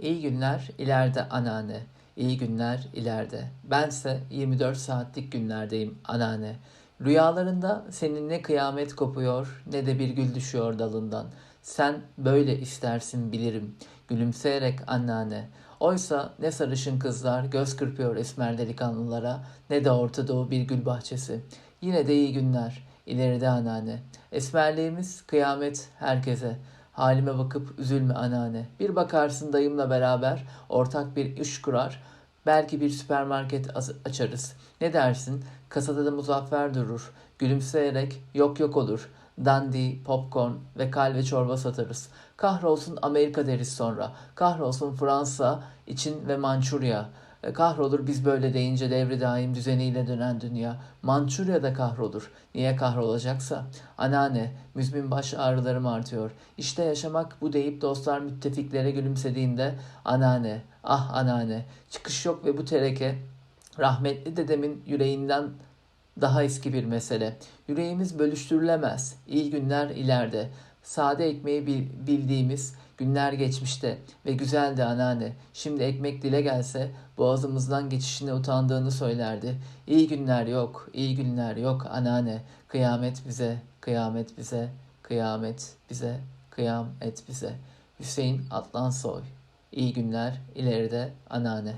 İyi günler ileride anneanne. İyi günler ileride. Bense 24 saatlik günlerdeyim anneanne. Rüyalarında senin ne kıyamet kopuyor ne de bir gül düşüyor dalından. Sen böyle istersin bilirim. Gülümseyerek anneanne. Oysa ne sarışın kızlar göz kırpıyor esmer delikanlılara ne de Orta Doğu bir gül bahçesi. Yine de iyi günler. İleride anneanne. Esmerliğimiz kıyamet herkese. Halime bakıp üzülme anneanne. Bir bakarsın dayımla beraber ortak bir iş kurar. Belki bir süpermarket açarız. Ne dersin? Kasada da muzaffer durur. Gülümseyerek yok yok olur. Dandy, popcorn ve kalve çorba satarız. Kahrolsun Amerika deriz sonra. Kahrolsun Fransa için ve Mançurya. E, Kahrolur biz böyle deyince devri daim düzeniyle dönen dünya. Mançurya da kahrolur. Niye kahrolacaksa? Anneanne, müzmin baş ağrılarım artıyor. İşte yaşamak bu deyip dostlar müttefiklere gülümsediğinde anneanne, ah anneanne, çıkış yok ve bu tereke rahmetli dedemin yüreğinden daha eski bir mesele. Yüreğimiz bölüştürülemez. İyi günler ileride. Sade ekmeği bil- bildiğimiz günler geçmişte ve güzeldi anneanne. Şimdi ekmek dile gelse boğazımızdan geçişine utandığını söylerdi. İyi günler yok, iyi günler yok anneanne. Kıyamet bize, kıyamet bize, kıyamet bize, kıyamet bize. Hüseyin Atlansoy. İyi günler ileride anneanne.